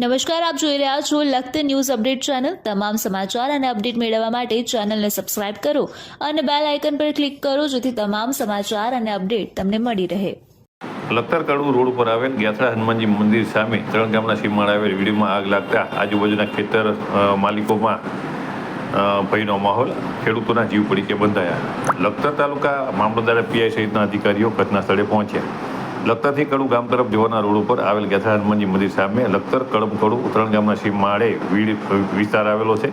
નમસ્કાર, આપ જોઈ રહ્યા છો લખત ન્યૂઝ અપડેટ ચેનલ. તમામ સમાચાર અને અપડેટ મેળવવા માટે ચેનલને સબસ્ક્રાઇબ કરો અને બેલ આઇકન પર ક્લિક કરો જેથી તમામ સમાચાર અને અપડેટ તમને મળી રહે. લખતર કડવું રોડ ઉપર આવેલ ગ્યાથડા હનુમાનજી મંદિર સામે ત્રણ ગામના સીમાડે આવેલ વીડીમાં આગ લાગતા આજુબાજુના ખેતર માલિકોમાં ભયનો માહોલ, ખેડૂતોના જીવ પડીકે બંધાયા. લખતર તાલુકા મામલતદાર પીઆઈ સહિતના અધિકારીઓ ઘટના સ્થળે પહોંચ્યા. લખતરથી કડુ ગામ તરફ જવાના રોડ ઉપર આવેલ ગેથા હનુમાનજી મંદિર સામે લખતર કડમ કડુ ત્રણ ગામના માળે વીડ વિસ્તાર આવેલો છે.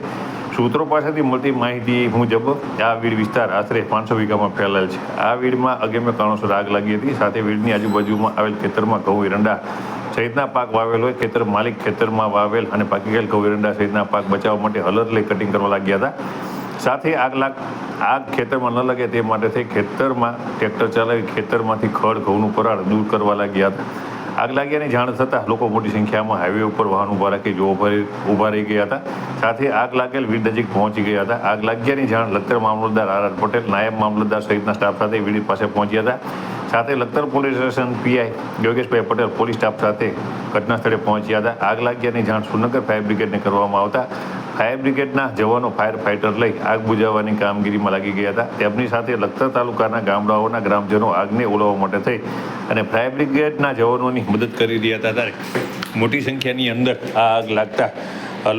સૂત્રો પાસેથી મળતી માહિતી મુજબ આ વીડ વિસ્તાર આશરે પાંચસો વીઘામાં ફેલાયેલ છે. આ વીડમાં અગમ્ય કારણોસર આગ લાગી હતી. સાથે વીડની આજુબાજુમાં આવેલ ખેતરમાં ઘઉં, એરંડા સહિતના પાક વાવેલ હોય. ખેતર માલિક ખેતરમાં વાવેલ અને પાકી ગયેલ ઘઉં, એરંડા સહિતના પાક બચાવવા માટે હલર લઈ કટિંગ કરવા લાગ્યા હતા. સાથે આગ લાગ, આગ ખેતરમાં ન લાગે તે માટે થઈ ખેતરમાં ટ્રેક્ટર ચલાવી ખેતરમાંથી ખડ, ઘઉંનું પરાળ દૂર કરવા લાગ્યા હતા. આગ લાગ્યાની જાણ થતાં લોકો મોટી સંખ્યામાં હાઈવે ઉપર વાહન ઊભા રાખી જો ઊભા રહી ગયા હતા. સાથે આગ લાગેલ વીડ નજીક પહોંચી ગયા હતા. આગ લાગ્યાની જાણ લખતર મામલતદાર આર આર પટેલ, નાયબ મામલતદાર સહિતના સ્ટાફ સાથે વીડી પાસે પહોંચ્યા હતા. સાથે Lakhtar police station PI Yogeshbhai Patel police staff સાથે ઘટના સ્થળે પહોંચ્યા હતા. આગ લાગ્યાની જાણ સુનગર ફાયર બ્રિગેડને કરવામાં આવતા. ફાયર બ્રિગેડના જવાનો ફાયર ફાઇટર લઈ આગ બુઝાવવાની કામગીરીમાં લાગી ગયા હતા. તેમની સાથે લખતર તાલુકાના ગામડાઓના ગ્રામજનો આગને ઓલવવા માટે થઈ અને ફાયર બ્રિગેડના જવાનોની મદદ કરી રહ્યા હતા. ત્યારે મોટી સંખ્યાની અંદર આ આગ લાગતા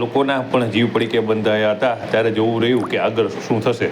લોકોના પણ જીવ પડીકે બંધાયા હતા. ત્યારે જોવું રહ્યું કે આગળ શું થશે.